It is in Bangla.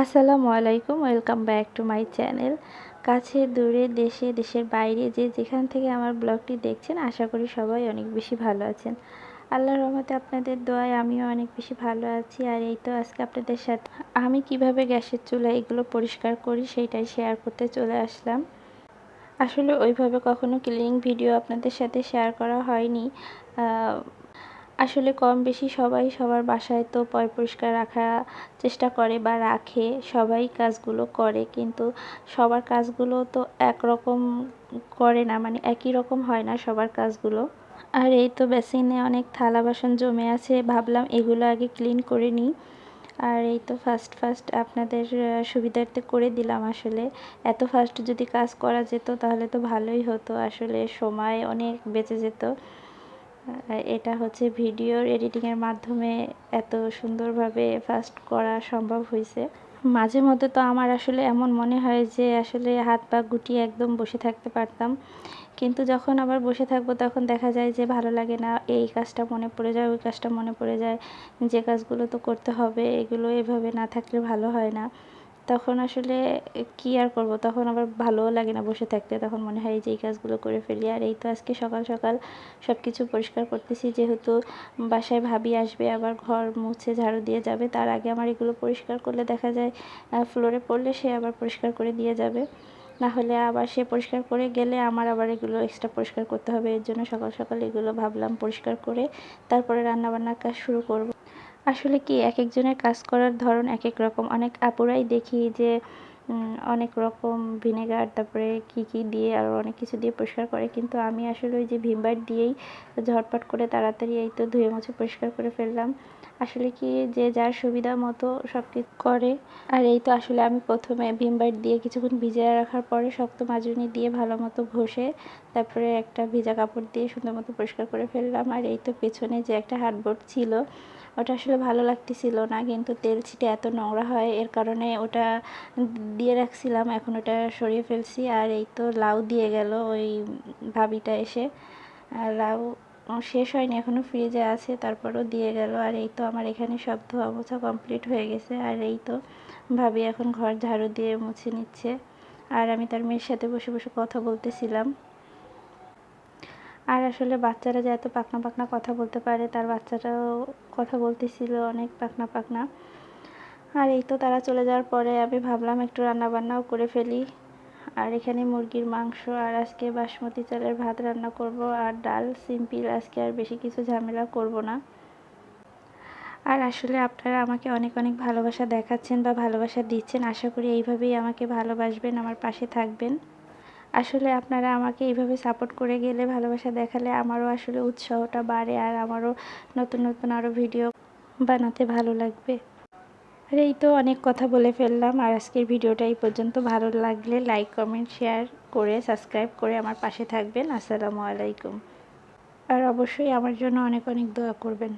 আসসালামু আলাইকুম, welcome back to my channel. কাছে, দূরে, দেশে, দেশের বাইরে যে যেখান থেকে আমার ব্লগটি দেখছেন, আশা করি সবাই অনেক বেশি ভালো আছেন। আল্লাহর রহমতে আপনাদের দোয়ায় আমিও অনেক বেশি ভালো আছি। আর এই তো আজকে আপনাদের সাথে আমি কীভাবে গ্যাসের চুলা এগুলো পরিষ্কার করি সেইটাই শেয়ার করতে চলে আসলাম। আসলে ওইভাবে কখনো ক্লিনিং ভিডিও আপনাদের সাথে শেয়ার করা হয়নি। আসলে কম বেশি সবাই সবার বাসায় তো পয় পরিষ্কার রাখার চেষ্টা করে বা রাখে, সবাই কাজগুলো করে। কিন্তু সবার কাজগুলো তো একরকম করে না মানে একই রকম হয় না সবার কাজগুলো। আর এই তো বেসিনে অনেক থালা বাসন জমে আছে, ভাবলাম এগুলো আগে ক্লিন করে নিই। আর এই তো ফার্স্ট ফার্স্ট আপনাদের সুবিধার্থে করে দিলাম আসলে। এত ফার্স্ট যদি কাজ করা যেত তাহলে তো ভালোই হতো, আসলে সময় অনেক বেঁচে যেত। এটা হচ্ছে ভিডিওর এডিটিংয়ের মাধ্যমে এত সুন্দরভাবে ফাস্ট করা সম্ভব হয়েছে। মাঝে মধ্যে তো আমার আসলে এমন মনে হয় যে আসলে হাত পা গুটিয়ে একদম বসে থাকতে পারতাম। কিন্তু যখন আবার বসে থাকব তখন দেখা যায় যে ভালো লাগে না, এই কাজটা মনে পড়ে যায়, ওই কাজটা মনে পড়ে যায়, যে কাজগুলো তো করতে হবে, এগুলো এভাবে না থাকলে ভালো হয় না। তখন আসলে কি আর করব? তখন আবার ভালোও লাগে না বসে থাকতে। তখন মনে হয় যে এই কাজগুলো করে ফেলি, আর এই তো আজকে সকাল সকাল সব কিছু পরিষ্কার করতেছি। যেহেতু বাসায় ভাবি আসবে, আবার ঘর মুছে ঝাড়ু দিয়ে যাবে, তার আগে আমার এগুলো পরিষ্কার করলে দেখা যায় ফ্লোরে পড়লে সে আবার পরিষ্কার করে দিয়ে যাবে। না হলে আবার সে পরিষ্কার করে গেলে আমার আবার এগুলো এক্সট্রা পরিষ্কার করতে হবে। এর জন্য সকাল সকাল এগুলো ভাবলাম পরিষ্কার করে তারপরে রান্নাবান্নার কাজ শুরু করব। আসলে কি এক একজনের কাজ করার ধরন এক এক রকম। অনেক আপুরাই দেখি যে অনেক রকম ভিনেগার, তারপরে কি কি দিয়ে আরও অনেক কিছু দিয়ে পরিষ্কার করে। কিন্তু আমি আসলে ওই যে ভিমবার দিয়েই ঝটপট করে তাড়াতাড়ি এই তো ধুয়ে মুছে পরিষ্কার করে ফেললাম। আসলে কি যে যার সুবিধা মতো সব কিছু করে। আর এই তো আসলে আমি প্রথমে ভিমবার দিয়ে কিছুক্ষণ ভিজিয়ে রাখার পরে শক্ত মাজুনি দিয়ে ভালো মতো ঘষে, তারপরে একটা ভিজা কাপড় দিয়ে সুন্দর মতো পরিষ্কার করে ফেললাম। আর এই তো পেছনে যে একটা হার্ডবোর্ড ছিল, ওটা আসলে ভালো লাগতেছিল না, কিন্তু তেল ছিটে এত নোংরা হয়, এর কারণে ওটা দিয়ে রাখছিলাম, এখন ওটা সরিয়ে ফেলছি। আর এই তো লাউ দিয়ে গেল ওই ভাবিটা এসে। আর লাউ শেষ হয়নি এখনও ফ্রিজে আছে, তারপরও দিয়ে গেল। আর এই তো আমার এখানে সব ধোয়া মোছা কমপ্লিট হয়ে গেছে। আর এই তো ভাবি এখন ঘর ঝাড়ু দিয়ে মুছে নিচ্ছে। আর আমি তার মেয়ের সাথে বসে বসে কথা বলতেছিলাম। আর আসলে বাচ্চারা যে এত পাকনা পাকনা কথা বলতে পারে, তার বাচ্চাটাও কথা বলতেছিল অনেক পাকনা পাকনা। আর এই তো তারা চলে যাওয়ার পরে আমি ভাবলাম একটু রান্না বান্নাও করে ফেলি। আর এখানে মুরগির মাংস আর আজকে বাসমতি চালের ভাত রান্না করব আর ডাল সিম্পল আজকে আর বেশি কিছু ঝামেলা করব না। আর আসলে আপনারা আমাকে অনেক অনেক ভালোবাসা দেখাচ্ছেন বা ভালোবাসা দিচ্ছেন, আশা করি এইভাবেই আমাকে ভালোবাসবেন, আমার পাশে থাকবেন। আসলে আপনারা আমাকে এইভাবে সাপোর্ট করে গেলে, ভালোবাসা দেখালে আমারও আসলে উৎসাহটা বাড়ে আর আমারও নতুন নতুন আরও ভিডিও বানাতে ভালো লাগবে। আর, এই তো অনেক কথা বলে ফেললাম। আর আজকের ভিডিওটা এই পর্যন্ত। ভালো লাগলে লাইক কমেন্ট শেয়ার করে সাবস্ক্রাইব করে আমার পাশে থাকবেন। আসসালামু আলাইকুম। আর অবশ্যই আমার জন্য অনেক অনেক দোয়া করবেন।